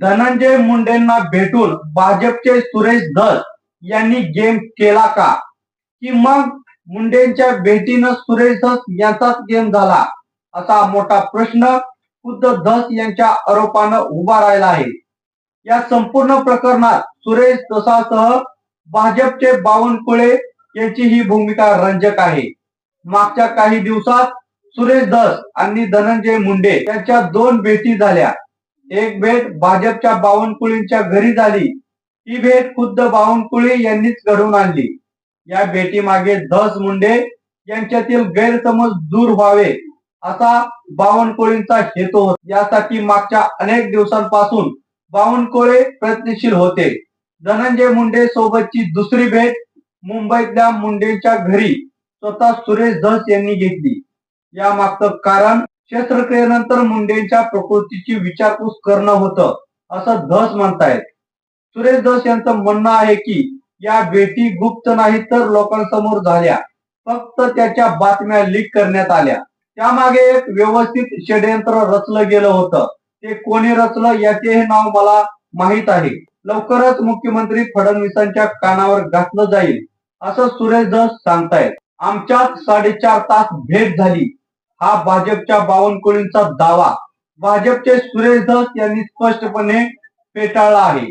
धनंजय मुंडेंना भेटून भाजपचे सुरेश धस यांनी गेम केला का? की मग मुंडेंच्या भेटीनं सुरेश धस यांचाच गेम झाला? असा मोठा प्रश्न खुद्द धस यांच्या आरोपानं उभा राहिला आहे. या संपूर्ण प्रकरणात सुरेश धसासह भाजपचे बावनकुळे यांची ही भूमिका रंजक आहे. मागच्या काही दिवसात सुरेश धस आणि धनंजय मुंडे यांच्या दोन भेटी झाल्या. एक भेट भाजपच्या बावनकुळींच्या घरी झाली. ही भेट खुद्द बावनकुळे यांनीच घडवून आणली. या भेटीमागे धस मुंडे यांच्यातील गैरसमज दूर व्हावे असा बावनकुळींचा हेतू होता. यासाठी मागच्या अनेक दिवसांपासून बावनकुळे प्रयत्नशील होते. धनंजय मुंडे सोबतची दुसरी भेट मुंबईतल्या मुंडेच्या घरी स्वतः सुरेश धस यांनी घेतली. या मागचं कारण शस्त्रक्रियेनंतर मुंडेंच्या प्रकृतीची विचारपूस करणं होतं असं धस म्हणतायत. सुरेश धस यांचं म्हणणं आहे की या भेटी गुप्त नाही तर लोकांसमोर झाल्या. फक्त त्याच्या बातम्या लीक करण्यात आल्या. त्यामागे एक व्यवस्थित षडयंत्र रचलं गेलं होतं. ते कोणी रचलं याचे हे नाव मला माहीत आहे. लवकरच मुख्यमंत्री फडणवीसांच्या कानावर घातलं जाईल असं सुरेश धस सांगतायत. आमच्यात साडेचार तास भेट झाली. हा भाजपच्या बावनकुळींचा दावा. भाजपचे सुरेश धस यांनी स्पष्टपणे फेटाळला आहे.